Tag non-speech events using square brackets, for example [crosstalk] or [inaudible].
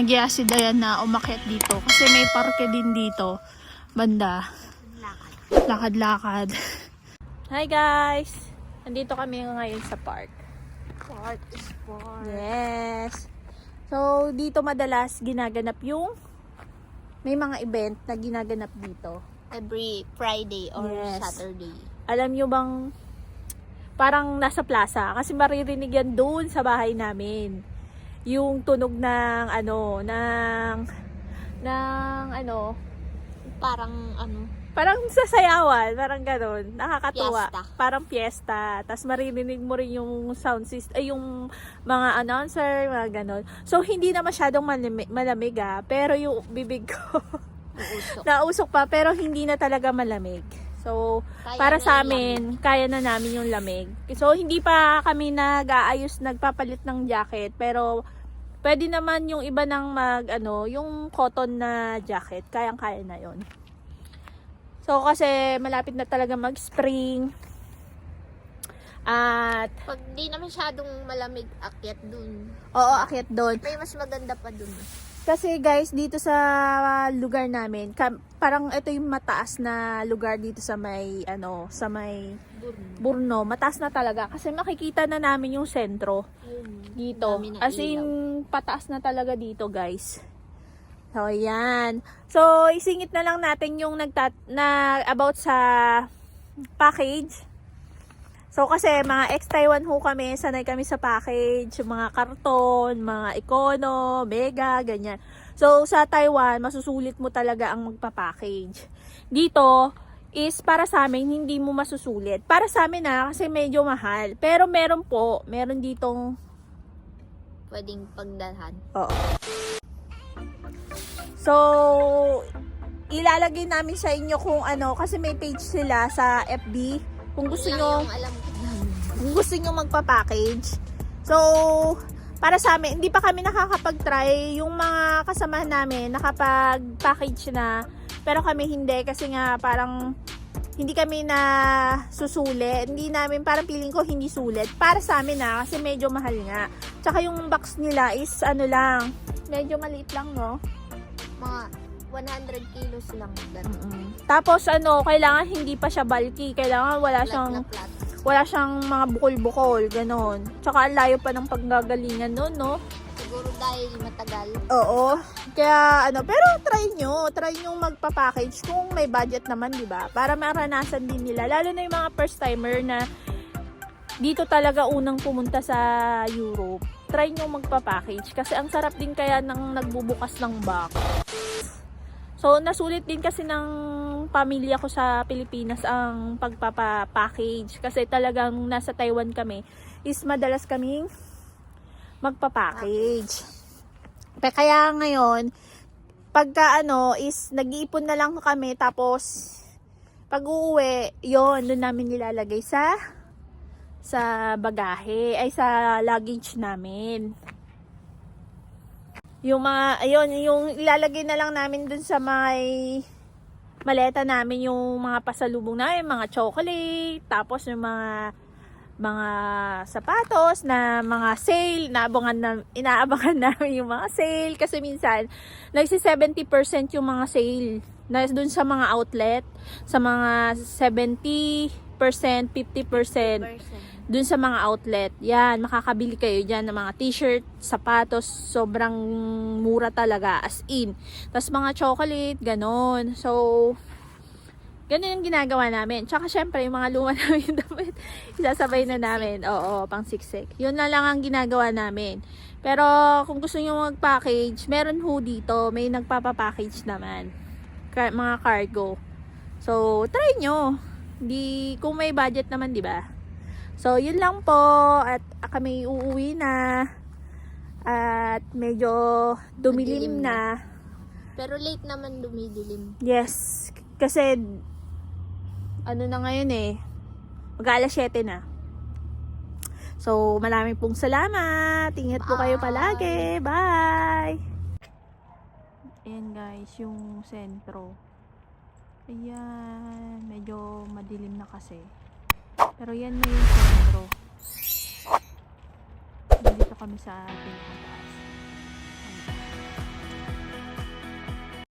nag si Dayan na umakyat dito. Kasi may parke din dito. Banda. Lakad-lakad. [laughs] Hi guys! Nandito kami ngayon sa park. Part is part. Yes. So, dito madalas ginaganap yung may mga event na ginaganap dito. Every Friday or Yes. Saturday. Alam nyo bang parang nasa plaza kasi maririnig yan doon sa bahay namin. Yung tunog ng ano, ng ng ano, Parang ano, parang sasayawan, parang gano'n. Nakakatuwa. Fiesta. Parang fiesta. Tapos maririnig mo rin yung sound system, ay yung mga announcer, mga gano'n. So, hindi na masyadong malamig, malamig ah. Pero yung bibig ko, uusok. [laughs] nausok pa, pero hindi na talaga malamig. So, Kaya para sa amin, kaya na namin yung lamig. So, hindi pa kami nag-aayos, nagpapalit ng jacket. Pero, pwede naman yung iba ng mag, ano, yung cotton na jacket. Kayang-kaya na yon So, kasi malapit na talaga mag-spring. At, Pag di na masyadong malamig, akyat dun. oo, akit doon. May mas maganda pa dun. Kasi guys, dito sa lugar namin, parang ito yung mataas na lugar dito sa may, ano, sa may Burn. Burno, mataas na talaga kasi makikita na namin yung sentro dito. As in, ilaw. pataas na talaga dito, guys. So, ayan. So, isingit na lang natin yung nagtat na about sa package. So, kasi mga ex-Taiwan ho kami, sanay kami sa package, mga karton, mga econo, mega, ganyan. So, sa Taiwan, masusulit mo talaga ang magpa-package. Dito, is para sa amin, hindi mo masusulit. Para sa amin na, kasi medyo mahal. Pero meron po, meron ditong Pwedeng pagdalhan. Oo. So, ilalagay namin sa inyo kung ano, kasi may page sila sa FB. Kung gusto nyo, kung gusto nyo magpa-package. So, para sa amin, hindi pa kami nakakapag-try. Yung mga kasamahan namin, nakapag-package na. Pero kami hindi kasi nga parang hindi kami na susuli. Hindi namin, parang feeling ko hindi sulit. Para sa amin na, kasi medyo mahal nga. Tsaka yung box nila is ano lang, medyo maliit lang, no? Mga 100 kilos lang. Ganun. Tapos ano, kailangan hindi pa siya bulky. Kailangan wala Flat siyang na flat. wala siyang mga bukol-bukol, ganon. Tsaka ang layo pa ng paggagalingan nun, no? Siguro dahil matagal. Oo. Kaya ano, pero try nyo. Try nyo magpa-package kung may budget naman, di ba? Para maranasan din nila. Lalo na yung mga first timer na dito talaga unang pumunta sa Europe. Try nyo magpa-package. Kasi ang sarap din kaya ng nagbubukas ng box. So, nasulit din kasi ng pamilya ko sa Pilipinas ang pagpapa-package. Kasi talagang nasa Taiwan kami, is madalas kaming magpa-package. Pe- Kaya ngayon, pagka ano, is nag-iipon na lang kami, tapos pag uuwi, yon doon namin nilalagay sa sa bagahe, ay sa luggage namin. Yung mga, ayun, yung ilalagay na lang namin dun sa may maleta namin yung mga pasalubong namin, mga chocolate, tapos yung mga mga sapatos na mga sale, naabangan na, inaabangan [laughs] namin yung mga sale. Kasi minsan nagsi 70% yung mga sale. Na dun sa mga outlet, sa mga 70%, 50%, dun sa mga outlet. Yan, makakabili kayo dyan ng mga t-shirt, sapatos, sobrang mura talaga, as in. Tapos mga chocolate, ganon. So, ganun yung ginagawa namin. Tsaka syempre, yung mga luma [laughs] namin damit, isasabay na namin. Oo, pang siksik. Yun na lang ang ginagawa namin. Pero, kung gusto nyo mag-package, meron ho dito. May nagpapapackage naman. Ka- mga cargo. So, try nyo. Di, kung may budget naman, di ba? So, yun lang po. At kami uuwi na. At medyo dumilim Madilim na. Pero late naman dumidilim. Yes. Kasi, ano na ngayon eh. Mag-alas 7 na. So, maraming pong salamat. Ingat po kayo palagi. Bye! Ayan guys, yung sentro. Ayan. Medyo madilim na kasi. Pero yan na yung sentro. Nandito kami sa pinakataas.